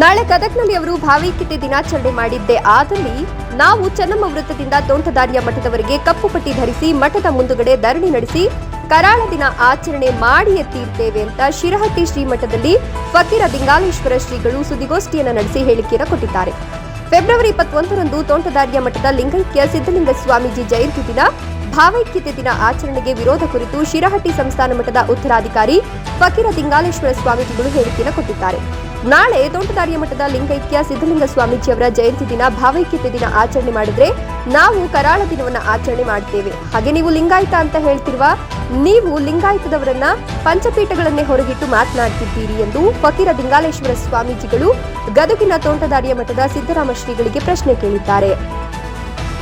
ನಾಳೆ ಗದಗ್ನಲ್ಲಿ ಅವರು ಭಾವೈಕ್ಯತೆ ದಿನಾಚರಣೆ ಮಾಡಿದ್ದೇ ಆದಲ್ಲಿ ನಾವು ಚೆನ್ನಮ್ಮ ವೃತ್ತದಿಂದ ತೋಂಟದಾರ್ಯ ಮಠದವರೆಗೆ ಕಪ್ಪು ಪಟ್ಟಿ ಧರಿಸಿ ಮಠದ ಮುಂದುಗಡೆ ಧರಣಿ ನಡೆಸಿ ಕರಾಳ ದಿನ ಆಚರಣೆ ಮಾಡಿಯೇ ತೀರ್ತೇವೆ ಅಂತ ಶಿರಹಟ್ಟಿ ಶ್ರೀಮಠದಲ್ಲಿ ಫಕೀರ ದಿಂಗಾಲೇಶ್ವರ ಶ್ರೀಗಳು ಸುದ್ದಿಗೋಷ್ಠಿಯನ್ನು ನಡೆಸಿ ಹೇಳಿಕೆಯನ್ನು ಕೊಟ್ಟಿದ್ದಾರೆ. ಫೆಬ್ರವರಿ ಇಪ್ಪತ್ತೊಂದರಂದು ತೋಂಟದಾರ್ಯ ಮಠದ ಲಿಂಗೈಕ್ಯ ಸಿದ್ದಲಿಂಗ ಸ್ವಾಮೀಜಿ ಜಯಂತಿ ದಿನ ಭಾವೈಕ್ಯತೆ ದಿನ ಆಚರಣೆಗೆ ವಿರೋಧ ಕುರಿತು ಶಿರಹಟ್ಟಿ ಸಂಸ್ಥಾನ ಮಠದ ಉತ್ತರಾಧಿಕಾರಿ ಫಕೀರ ದಿಂಗಾಲೇಶ್ವರ ಸ್ವಾಮೀಜಿಗಳು ಹೇಳಿಕೆಯನ್ನು ಕೊಟ್ಟಿದ್ದಾರೆ. ನಾಳೆ ತೋಂಟದಾರ್ಯ ಮಠದ ಲಿಂಗೈಕ್ಯ ಸಿದ್ದಲಿಂಗ ಸ್ವಾಮೀಜಿಯವರ ಜಯಂತಿ ದಿನ ಭಾವೈಕ್ಯತೆ ದಿನ ಆಚರಣೆ ಮಾಡಿದ್ರೆ ನಾವು ಕರಾಳ ದಿನವನ್ನ ಆಚರಣೆ ಮಾಡ್ತೇವೆ. ಹಾಗೆ ನೀವು ಲಿಂಗಾಯತ ಅಂತ ಹೇಳ್ತಿರುವ ನೀವು ಲಿಂಗಾಯತದವರನ್ನ ಪಂಚಪೀಠಗಳನ್ನೇ ಹೊರಗಿಟ್ಟು ಮಾತನಾಡ್ತಿದ್ದೀರಿ ಎಂದು ಫಕೀರ ದಿಂಗಾಲೇಶ್ವರ ಸ್ವಾಮೀಜಿಗಳು ಗದಗಿನ ತೋಂಟದಾರ್ಯ ಮಠದ ಸಿದ್ದರಾಮ ಶ್ರೀಗಳಿಗೆ ಪ್ರಶ್ನೆ ಕೇಳಿದ್ದಾರೆ.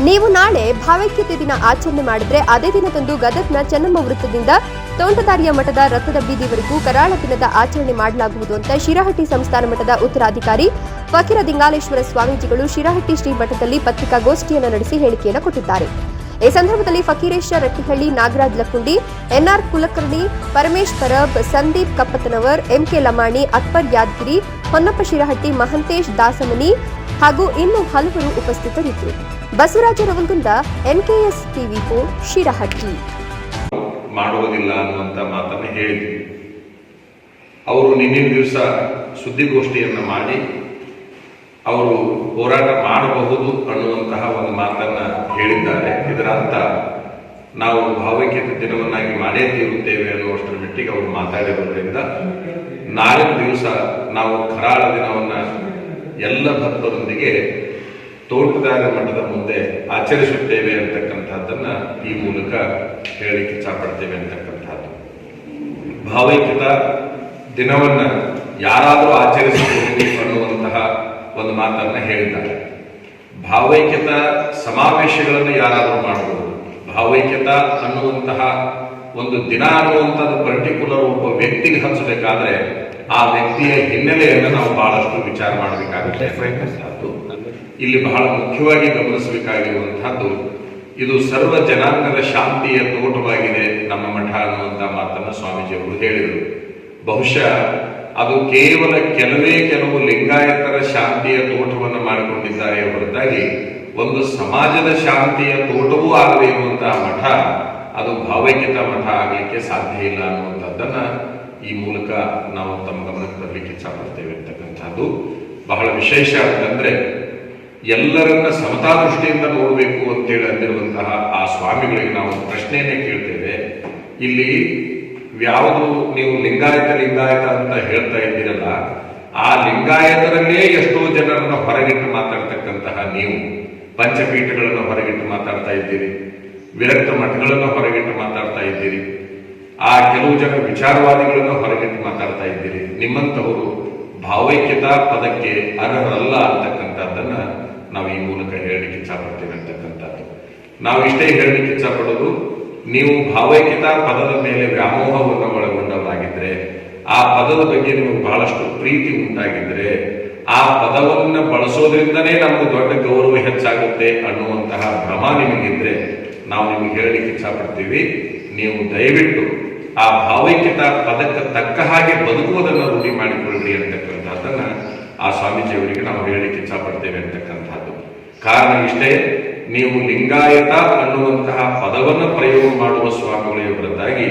ನೀವು ನಾಳೆ ಭಾವೈಕ್ಯತೆ ದಿನ ಆಚರಣೆ ಮಾಡಿದ್ರೆ ಅದೇ ದಿನದಂದು ಗದಗ್ನ ಚೆನ್ನಮ್ಮ ವೃತ್ತದಿಂದ ತೋಂಟದಾರಿಯ ಮಠದ ರಥದ ಬೀದಿವರೆಗೂ ಕರಾಳ ದಿನದ ಆಚರಣೆ ಮಾಡಲಾಗುವುದು ಅಂತ ಶಿರಹಟ್ಟಿ ಸಂಸ್ಥಾನ ಮಠದ ಉತ್ತರಾಧಿಕಾರಿ ಫಕೀರ ದಿಂಗಾಲೇಶ್ವರ ಸ್ವಾಮೀಜಿಗಳು ಶಿರಹಟ್ಟಿ ಶ್ರೀ ಮಠದಲ್ಲಿ ಪತ್ರಿಕಾಗೋಷ್ಠಿಯನ್ನು ನಡೆಸಿ ಹೇಳಿಕೆಯನ್ನು ಕೊಟ್ಟಿದ್ದಾರೆ. ಈ ಸಂದರ್ಭದಲ್ಲಿ Fakeeresh Rattihalli, Nagaraj Lakkundi, N R Kulkarni, Paramesh Parab, Sandeep Kappatanavar M K Lamani, Akbar Yadagiri, Honnappa Shirahatti, Mahantesh Dasamani ಹಾಗೂ ಇನ್ನು ಹಲವರು ಉಪಸ್ಥಿತರಿದ್ದರು. Basavaraja Ravalgunda N K S TV four Shirahatti. ಮಾಡುವುದಿಲ್ಲ ಅನ್ನುವಂಥ ಮಾತನ್ನು ಹೇಳಿದ್ವಿ. ಅವರು ನಿನ್ನೆ ದಿವಸ ಸುದ್ದಿಗೋಷ್ಠಿಯನ್ನು ಮಾಡಿ ಅವರು ಹೋರಾಟ ಮಾಡಬಹುದು ಅನ್ನುವಂತಹ ಒಂದು ಮಾತನ್ನ ಹೇಳಿದ್ದಾರೆ. ಇದರ ಅರ್ಥ ನಾವು ಭಾವೈಕ್ಯತೆ ದಿನವನ್ನಾಗಿ ಮಾಡೇ ತೀರುತ್ತೇವೆ ಅನ್ನುವಷ್ಟರ ಮಟ್ಟಿಗೆ ಅವರು ಮಾತಾಡಿರೋದ್ರಿಂದ ನಾಳೆ ದಿವಸ ನಾವು ಕರಾಳ ದಿನವನ್ನ ಎಲ್ಲ ಭಕ್ತರೊಂದಿಗೆ ತೋಟದಾರ ಮಠದ ಮುಂದೆ ಆಚರಿಸುತ್ತೇವೆ ಅಂತಕ್ಕಂಥದ್ದನ್ನ ಈ ಮೂಲಕ ಹೇಳಲಿಕ್ಕೆ ಇಚ್ಛಪಡ್ತೇವೆ ಅಂತಕ್ಕಂಥದ್ದು. ಭಾವೈಕ್ಯತ ದಿನವನ್ನ ಯಾರಾದರೂ ಆಚರಿಸಬಹುದು ಅನ್ನುವಂತಹ ಒಂದು ಮಾತನ್ನ ಹೇಳಿದ್ದಾರೆ. ಭಾವೈಕ್ಯತ ಸಮಾವೇಶಗಳನ್ನು ಯಾರಾದರೂ ಮಾಡಬಹುದು ಭಾವೈಕ್ಯತ ಅನ್ನುವಂತಹ ಒಂದು ದಿನ ಅನ್ನುವಂಥದ್ದು ಪರ್ಟಿಕ್ಯುಲರ್ ಒಬ್ಬ ವ್ಯಕ್ತಿಗೆ ಹಚ್ಚಬೇಕಾದ್ರೆ ಆ ವ್ಯಕ್ತಿಯ ಹಿನ್ನೆಲೆಯನ್ನು ನಾವು ಬಹಳಷ್ಟು ವಿಚಾರ ಮಾಡಬೇಕಾಗುತ್ತೆ. ಇಲ್ಲಿ ಬಹಳ ಮುಖ್ಯವಾಗಿ ಗಮನಿಸಬೇಕಾಗಿರುವಂತಹದ್ದು ಇದು ಸರ್ವ ಜನಾಂಗದ ಶಾಂತಿಯ ತೋಟವಾಗಿದೆ ನಮ್ಮ ಮಠ ಅನ್ನುವಂಥ ಮಾತನ್ನು ಸ್ವಾಮೀಜಿಯವರು ಹೇಳಿದರು. ಬಹುಶಃ ಅದು ಕೇವಲ ಕೆಲವೇ ಕೆಲವು ಲಿಂಗಾಯತರ ಶಾಂತಿಯ ತೋಟವನ್ನು ಮಾಡಿಕೊಂಡಿದ್ದಾರೆ ಹೊರತಾಗಿ ಒಂದು ಸಮಾಜದ ಶಾಂತಿಯ ತೋಟವೂ ಆಗಬೇಕು ಅಂತ ಮಠ, ಅದು ಭಾವೈಕ್ಯತ ಮಠ ಆಗಲಿಕ್ಕೆ ಸಾಧ್ಯ ಇಲ್ಲ ಅನ್ನುವಂಥದ್ದನ್ನ ಈ ಮೂಲಕ ನಾವು ತಮ್ಮ ಗಮನಕ್ಕೆ ತರಲಿಕ್ಕೆ ಇಚ್ಛಪಡ್ತೇವೆ ಅಂತಕ್ಕಂಥದ್ದು. ಬಹಳ ವಿಶೇಷ ಅಂತಂದ್ರೆ ಎಲ್ಲರನ್ನ ಸಮತಾ ದೃಷ್ಟಿಯಿಂದ ನೋಡಬೇಕು ಅಂತೇಳಿ ಅಂದಿರುವಂತಹ ಆ ಸ್ವಾಮಿಗಳಿಗೆ ನಾವು ಪ್ರಶ್ನೆಯನ್ನೇ ಕೇಳ್ತೇವೆ. ಇಲ್ಲಿ ಯಾವುದು ನೀವು ಲಿಂಗಾಯತ ಲಿಂಗಾಯತ ಅಂತ ಹೇಳ್ತಾ ಇದ್ದೀರಲ್ಲ, ಆ ಲಿಂಗಾಯತರಲ್ಲೇ ಎಷ್ಟೋ ಜನರನ್ನು ಹೊರಗಿಟ್ಟು ಮಾತಾಡ್ತಕ್ಕಂತಹ ನೀವು ಪಂಚಪೀಠಗಳನ್ನು ಹೊರಗಿಟ್ಟು ಮಾತಾಡ್ತಾ ಇದ್ದೀರಿ, ವಿರಕ್ತ ಮಠಗಳನ್ನು ಹೊರಗಿಟ್ಟು ಮಾತಾಡ್ತಾ ಇದ್ದೀರಿ, ಆ ಕೆಲವು ಜನ ವಿಚಾರವಾದಿಗಳನ್ನು ಹೊರಗಿಟ್ಟು ಮಾತಾಡ್ತಾ ಇದ್ದೀರಿ. ನಿಮ್ಮಂತವರು ಭಾವೈಕ್ಯತಾ ಪದಕ್ಕೆ ಅರ್ಹರಲ್ಲ ಅಂತಕ್ಕಂಥದ್ದನ್ನ ನಾವು ಈ ಮೂಲಕ ಹೇಳಲಿಕ್ಕೆ ಇಚ್ಛಪಡ್ತೇವೆ ಅಂತಕ್ಕಂಥದ್ದು. ನಾವು ಇಷ್ಟೇ ಹೇಳಲಿಕ್ಕೆ ಇಚ್ಛಪಡೋದು ನೀವು ಭಾವೈಕ್ಯತಾ ಪದದ ಮೇಲೆ ವ್ಯಾಮೋಹವನ್ನು ಒಳಗೊಂಡವರಾಗಿದ್ರೆ, ಆ ಪದದ ಬಗ್ಗೆ ನಿಮಗೆ ಬಹಳಷ್ಟು ಪ್ರೀತಿ ಉಂಟಾಗಿದ್ರೆ, ಆ ಪದವನ್ನು ಬಳಸೋದ್ರಿಂದನೇ ನಮಗೆ ದೊಡ್ಡ ಗೌರವ ಹೆಚ್ಚಾಗುತ್ತೆ ಅನ್ನುವಂತಹ ಭ್ರಮ ನಿಮಗಿದ್ರೆ, ನಾವು ನಿಮಗೆ ಹೇಳಲಿಕ್ಕೆ ಇಚ್ಛಪಡ್ತೀವಿ. ನೀವು ದಯವಿಟ್ಟು ಆ ಭಾವೈಕ್ಯತಾ ಪದಕ್ಕೆ ತಕ್ಕ ಹಾಗೆ ಬದುಕುವುದನ್ನು ರೂಢಿ ಮಾಡಿಕೊಳ್ಳಿ ಅಂತಕ್ಕಂಥದ್ದನ್ನ ಆ ಸ್ವಾಮೀಜಿಯವರಿಗೆ ನಾವು ಹೇಳಲಿಕ್ಕೆ ಇಚ್ಛಪಡ್ತೇವೆ ಅಂತಕ್ಕಂಥದ್ದು. ಕಾರಣ ಇಷ್ಟೇ ನೀವು ಲಿಂಗಾಯತ ಅನ್ನುವಂತಹ ಪದವನ್ನು ಪ್ರಯೋಗ ಮಾಡುವ ಸ್ವಾಮಿಗಳ ಹೊರತಾಗಿ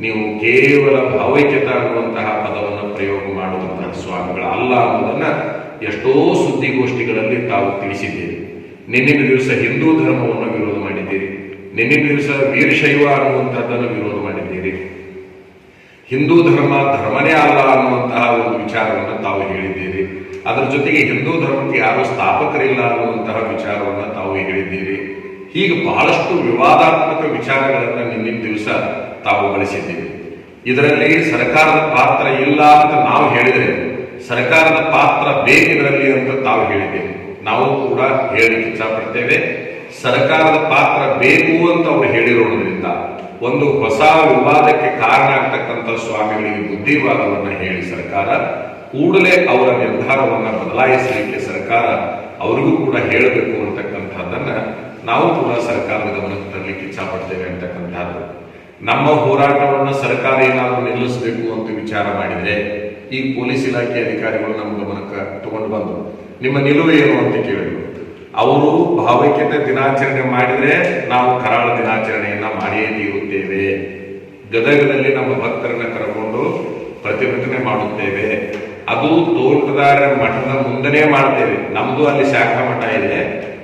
ನೀವು ಕೇವಲ ಭಾವೈಕ್ಯತ ಅನ್ನುವಂತಹ ಪದವನ್ನು ಪ್ರಯೋಗ ಮಾಡುವಂತಹ ಸ್ವಾಮಿಗಳ ಅಲ್ಲ ಅನ್ನೋದನ್ನ ಎಷ್ಟೋ ಸುದ್ದಿಗೋಷ್ಠಿಗಳಲ್ಲಿ ತಾವು ತಿಳಿಸಿದ್ದೀರಿ. ನಿನ್ನಿನ ದಿವಸ ಹಿಂದೂ ಧರ್ಮವನ್ನು ವಿರೋಧ ಮಾಡಿದ್ದೀರಿ. ನಿನ್ನಿನ ದಿವಸ ವೀರಶೈವ ಅನ್ನುವಂಥದ್ದನ್ನು ವಿರೋಧ ಮಾಡಿದ್ದೀರಿ. ಹಿಂದೂ ಧರ್ಮ ಧರ್ಮನೇ ಅಲ್ಲ ಅನ್ನುವಂತಹ ಒಂದು ವಿಚಾರವನ್ನು ತಾವು ಹೇಳಿದ್ದೀರಿ. ಅದರ ಜೊತೆಗೆ ಹಿಂದೂ ಧರ್ಮಕ್ಕೆ ಯಾರು ಸ್ಥಾಪಕರಿಲ್ಲ ಅನ್ನುವಂತಹ ವಿಚಾರವನ್ನು ತಾವು ಹೇಳಿದ್ದೀರಿ. ಹೀಗೆ ಬಹಳಷ್ಟು ವಿವಾದಾತ್ಮಕ ವಿಚಾರಗಳನ್ನು ನಿನ್ನಿನ ದಿವಸ ತಾವು ಬಳಸಿದ್ದೀರಿ. ಇದರಲ್ಲಿ ಸರ್ಕಾರದ ಪಾತ್ರ ಇಲ್ಲ ಅಂತ ನಾವು ಹೇಳಿದರೆ ಸರ್ಕಾರದ ಪಾತ್ರ ಬೇಕಿದರಲ್ಲಿ ಅಂತ ತಾವು ಹೇಳಿದ್ದೀರಿ. ನಾವು ಕೂಡ ಹೇಳಲಿಕ್ಕೆ ಇಚ್ಛಪಡ್ತೇವೆ. ಸರ್ಕಾರದ ಪಾತ್ರ ಬೇಕು ಅಂತ ಅವರು ಹೇಳಿರೋದ್ರಿಂದ ಒಂದು ಹೊಸ ವಿವಾದಕ್ಕೆ ಕಾರಣ ಆಗ್ತಕ್ಕಂಥ ಸ್ವಾಮಿಗಳಿಗೆ ಬುದ್ಧಿವಾದವನ್ನು ಹೇಳಿ ಸರ್ಕಾರ ಕೂಡಲೇ ಅವರ ನಿರ್ಧಾರವನ್ನು ಬದಲಾಯಿಸಲಿಕ್ಕೆ ಸರ್ಕಾರ ಅವರಿಗೂ ಕೂಡ ಹೇಳಬೇಕು ಅಂತಕ್ಕಂಥದ್ದನ್ನ ನಾವು ಕೂಡ ಸರ್ಕಾರದ ಗಮನಕ್ಕೆ ತರಲಿಕ್ಕೆ ಇಚ್ಛಾಪಡ್ತೇವೆ ಅಂತಕ್ಕಂಥದ್ದು. ನಮ್ಮ ಹೋರಾಟವನ್ನು ಸರ್ಕಾರ ಏನಾದರೂ ನಿಲ್ಲಿಸಬೇಕು ಅಂತ ವಿಚಾರ ಮಾಡಿದರೆ ಈ ಪೊಲೀಸ್ ಇಲಾಖೆ ಅಧಿಕಾರಿಗಳು ನಮ್ಮ ಗಮನಕ್ಕೆ ತಗೊಂಡು ಬಂದರು ನಿಮ್ಮ ನಿಲುವು ಏನು ಅಂತ ಕೇಳಿದರು ಅವರು ಭಾವೈಕ್ಯತೆ ದಿನಾಚರಣೆ ಮಾಡಿದರೆ ನಾವು ಕರಾಳ ದಿನಾಚರಣೆಯನ್ನು ಮಾಡಿಯೇ ತೀರುತ್ತೇವೆ. ಗದಗದಲ್ಲಿ ನಮ್ಮ ಭಕ್ತರನ್ನು ಕರೆಕೊಂಡು ಪ್ರತಿಭಟನೆ ಮಾಡುತ್ತೇವೆ. ಅದು ತೋಟದಾರ ಮಠದ ಮುಂದನೆ ಮಾಡ್ತೇವೆ. ನಮ್ದು ಅಲ್ಲಿ ಶಾಖಾ ಮಠ ಇದೆ.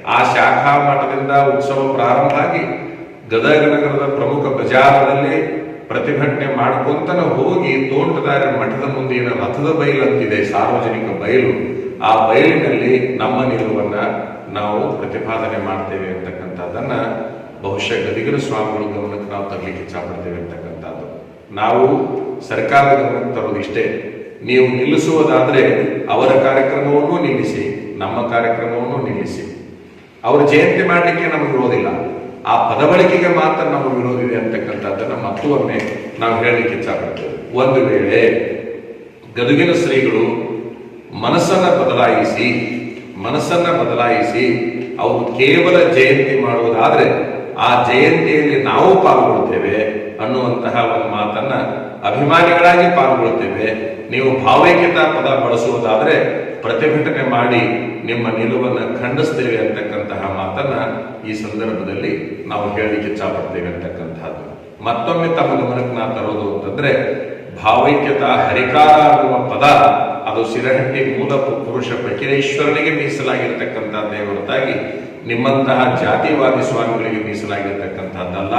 ಆ ಶಾಖಾ ಮಠದಿಂದ ಉತ್ಸವ ಪ್ರಾರಂಭ ಆಗಿ ಗದಗ ನಗರದ ಪ್ರಮುಖ ಬಜಾರದಲ್ಲಿ ಪ್ರತಿಭಟನೆ ಮಾಡ್ಕೊಂತನ ಹೋಗಿ ತೋಟದಾರ ಮಠದ ಮುಂದೆ ಏನು ರಥದ ಬಯಲು ಅಂತಿದೆ, ಸಾರ್ವಜನಿಕ ಬಯಲು ಆ ಬಯಲಿನಲ್ಲಿ ನಮ್ಮ ನಿಲುವನ್ನ ನಾವು ಪ್ರತಿಪಾದನೆ ಮಾಡ್ತೇವೆ ಅಂತಕ್ಕಂಥದ್ದನ್ನ ಬಹುಶಃ ಗದಿಗರ ಸ್ವಾಮಿಗಳ ಗಮನಕ್ಕೆ ನಾವು ತರಲಿಕ್ಕೆ ಇಚ್ಛಪಡ್ತೇವೆ ಅಂತಕ್ಕಂಥದ್ದು. ನಾವು ಸರ್ಕಾರದ ಗಮನಕ್ಕೆ ತರೋದು ಇಷ್ಟೇ. ನೀವು ನಿಲ್ಲಿಸುವುದಾದರೆ ಅವರ ಕಾರ್ಯಕ್ರಮವನ್ನು ನಿಲ್ಲಿಸಿ, ನಮ್ಮ ಕಾರ್ಯಕ್ರಮವನ್ನು ನಿಲ್ಲಿಸಿ. ಅವರು ಜಯಂತಿ ಮಾಡಲಿಕ್ಕೆ ನಮಗೆ ವಿರೋಧಿಲ್ಲ. ಆ ಪದಬಳಿಕೆಗೆ ಮಾತ್ರ ನಮ್ಮ ಅಂತಕ್ಕಂಥದ್ದು ಅಂತಕ್ಕಂಥದ್ದನ್ನ ಮತ್ತೊಮ್ಮೆ ನಾವು ಹೇಳಲಿಕ್ಕೆ ಇಚ್ಛಪಡ್ತೇವೆ. ಒಂದು ವೇಳೆ ಗದುಗಿನ ಶ್ರೀಗಳು ಮನಸ್ಸನ್ನ ಬದಲಾಯಿಸಿ ಮನಸ್ಸನ್ನ ಬದಲಾಯಿಸಿ ಅವರು ಕೇವಲ ಜಯಂತಿ ಮಾಡುವುದಾದ್ರೆ ಆ ಜಯಂತಿಯಲ್ಲಿ ನಾವು ಪಾಲ್ಗೊಳ್ತೇವೆ ಅನ್ನುವಂತಹ ಒಂದು ಮಾತನ್ನ ಅಭಿಮಾನಿಗಳಾಗಿ ಪಾಲ್ಗೊಳ್ಳುತ್ತೇವೆ. ನೀವು ಭಾವೈಕ್ಯತಾ ಪದ ಬಳಸುವುದಾದರೆ ಪ್ರತಿಭಟನೆ ಮಾಡಿ ನಿಮ್ಮ ನಿಲುವನ್ನು ಖಂಡಿಸ್ತೇವೆ ಅಂತಕ್ಕಂತಹ ಮಾತನ್ನ ಈ ಸಂದರ್ಭದಲ್ಲಿ ನಾವು ಹೇಳಲಿಕ್ಕೆ ಇಚ್ಛಪಡ್ತೇವೆ ಅಂತಕ್ಕಂಥದ್ದು. ಮತ್ತೊಮ್ಮೆ ತಮ್ಮ ಗಮನಕ್ಕೆ ನಾ ತರೋದು ಅಂತಂದ್ರೆ ಭಾವೈಕ್ಯತಾ ಹರಿಕಾರ ಅನ್ನುವ ಪದ ಅದು ಸಿರಹಟ್ಟಿ ಮೂಲ ಪುರುಷ ಪ್ರಕಿರೇಶ್ವರನಿಗೆ ಮೀಸಲಾಗಿರ್ತಕ್ಕಂಥದ್ದೇ ಹೊರತಾಗಿ ನಿಮ್ಮಂತಹ ಜಾತಿವಾದಿ ಸ್ವಾಮಿಗಳಿಗೆ ಮೀಸಲಾಗಿರ್ತಕ್ಕಂಥದ್ದಲ್ಲ.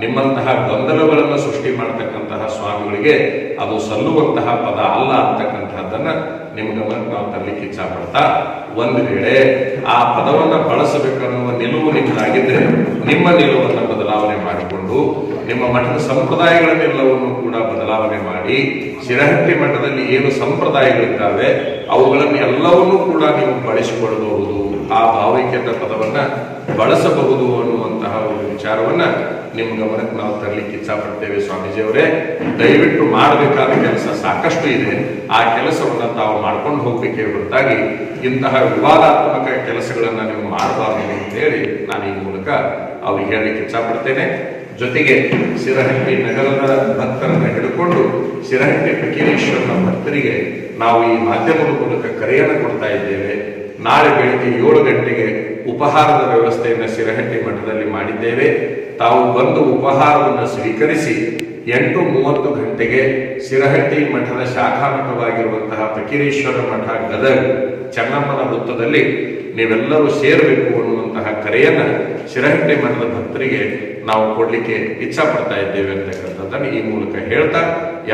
ನಿಮ್ಮಂತಹ ಗೊಂದಲಗಳನ್ನು ಸೃಷ್ಟಿ ಮಾಡತಕ್ಕಂತಹ ಸ್ವಾಮಿಗಳಿಗೆ ಅದು ಸಲ್ಲುವಂತಹ ಪದ ಅಲ್ಲ ಅಂತಕ್ಕಂಥದ್ದನ್ನು ನಿಮ್ಮ ಗಮನಕ್ಕೆ ನಾವು ತರಲಿಕ್ಕೆ ಇಚ್ಛಪಡ್ತಾ ಒಂದು ವೇಳೆ ಆ ಪದವನ್ನ ಬಳಸಬೇಕನ್ನುವ ನಿಲುವು ನಿಮ್ಮದಾಗಿದ್ರೆ ನಿಮ್ಮ ನಿಲುವನ್ನು ಬದಲಾವಣೆ ಮಾಡಿಕೊಂಡು ನಿಮ್ಮ ಮಠದ ಸಂಪ್ರದಾಯಗಳನ್ನೆಲ್ಲವನ್ನು ಕೂಡ ಬದಲಾವಣೆ ಮಾಡಿ ಶಿರಹಟ್ಟಿ ಮಠದಲ್ಲಿ ಏನು ಸಂಪ್ರದಾಯಗಳಿದ್ದಾವೆ ಅವುಗಳನ್ನು ಎಲ್ಲವನ್ನೂ ಕೂಡ ನೀವು ಬಳಸಿಕೊಳ್ಳಬಹುದು. ಆ ಭಾವೈಕ್ಯತೆ ಪದವನ್ನ ಬಳಸಬಹುದು ಅನ್ನುವಂತಹ ಒಂದು ವಿಚಾರವನ್ನ ನಿಮ್ಮ ಗಮನಕ್ಕೆ ನಾವು ತರಲಿಕ್ಕೆ ಇಚ್ಛಪಡ್ತೇವೆ ಸ್ವಾಮೀಜಿಯವರೇ. ದಯವಿಟ್ಟು ಮಾಡಬೇಕಾದ ಕೆಲಸ ಸಾಕಷ್ಟು ಇದೆ. ಆ ಕೆಲಸವನ್ನ ತಾವು ಮಾಡ್ಕೊಂಡು ಹೋಗ್ಬೇಕೇ ಹೊರತಾಗಿ ಇಂತಹ ವಿವಾದಾತ್ಮಕ ಕೆಲಸಗಳನ್ನು ನೀವು ಮಾಡಬಾರದು ಅಂತ ಹೇಳಿ ನಾನು ಈ ಮೂಲಕ ಅವ್ರಿಗೆ ಹೇಳಲಿಕ್ಕೆ ಇಚ್ಛಪಡ್ತೇನೆ. ಜೊತೆಗೆ ಸಿರಹಟ್ಟಿ ನಗರದ ಭಕ್ತರನ್ನು ಹಿಡಿದುಕೊಂಡು ಸಿರಹಟ್ಟಿ ಪಕೀರೇಶ್ವರನ ಭಕ್ತರಿಗೆ ನಾವು ಈ ಮಾಧ್ಯಮದ ಮೂಲಕ ಕರೆಯನ್ನು ಕೊಡ್ತಾ ಇದ್ದೇವೆ. ನಾಳೆ ಬೆಳಿಗ್ಗೆ ಏಳು ಗಂಟೆಗೆ ಉಪಹಾರದ ವ್ಯವಸ್ಥೆಯನ್ನು ಸಿರಹಟ್ಟಿ ಮಠದಲ್ಲಿ ಮಾಡಿದ್ದೇವೆ. ತಾವು ಬಂದು ಉಪಹಾರವನ್ನು ಸ್ವೀಕರಿಸಿ ಎಂಟು ಮೂವತ್ತು ಗಂಟೆಗೆ ಸಿರಹಟ್ಟಿ ಮಠದ ಶಾಖಾ ಮಠವಾಗಿರುವಂತಹ ಫಕೀರೇಶ್ವರ ಮಠ ಗದಗ್ ಚೆನ್ನಮ್ಮನ ವೃತ್ತದಲ್ಲಿ ನೀವೆಲ್ಲರೂ ಸೇರಬೇಕು ಅನ್ನುವಂತಹ ಕರೆಯನ್ನು ಶಿರಹಟ್ಟಿ ಮಠದ ಭಕ್ತರಿಗೆ ನಾವು ಕೊಡಲಿಕ್ಕೆ ಇಚ್ಛಾ ಪಡ್ತಾ ಇದ್ದೇವೆ ಅಂತಕ್ಕಂಥದ್ದನ್ನು ಈ ಮೂಲಕ ಹೇಳ್ತಾ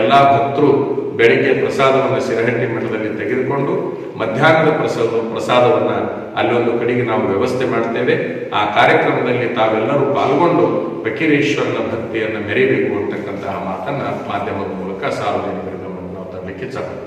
ಎಲ್ಲ ಭಕ್ತರು ಬೆಳಿಗ್ಗೆ ಪ್ರಸಾದವನ್ನು ಶಿರಹಟ್ಟಿ ಮಠದಲ್ಲಿ ತೆಗೆದುಕೊಂಡು ಮಧ್ಯಾಹ್ನದ ಪ್ರಸಾದ ಪ್ರಸಾದವನ್ನು ಅಲ್ಲೊಂದು ಕಡೆಗೆ ನಾವು ವ್ಯವಸ್ಥೆ ಮಾಡ್ತೇವೆ. ಆ ಕಾರ್ಯಕ್ರಮದಲ್ಲಿ ತಾವೆಲ್ಲರೂ ಪಾಲ್ಗೊಂಡು ಫಕೀರೇಶ್ವರನ ಭಕ್ತಿಯನ್ನು ಮೆರೆಯಬೇಕು ಅಂತಕ್ಕಂತಹ ಮಾತನ್ನು ಮಾಧ್ಯಮದ ಮೂಲಕ ಸಾರ್ವಜನಿಕರ ನಾವು ತರಲಿಕ್ಕೆ ಇಚ್ಛಪಡ್ತೇವೆ.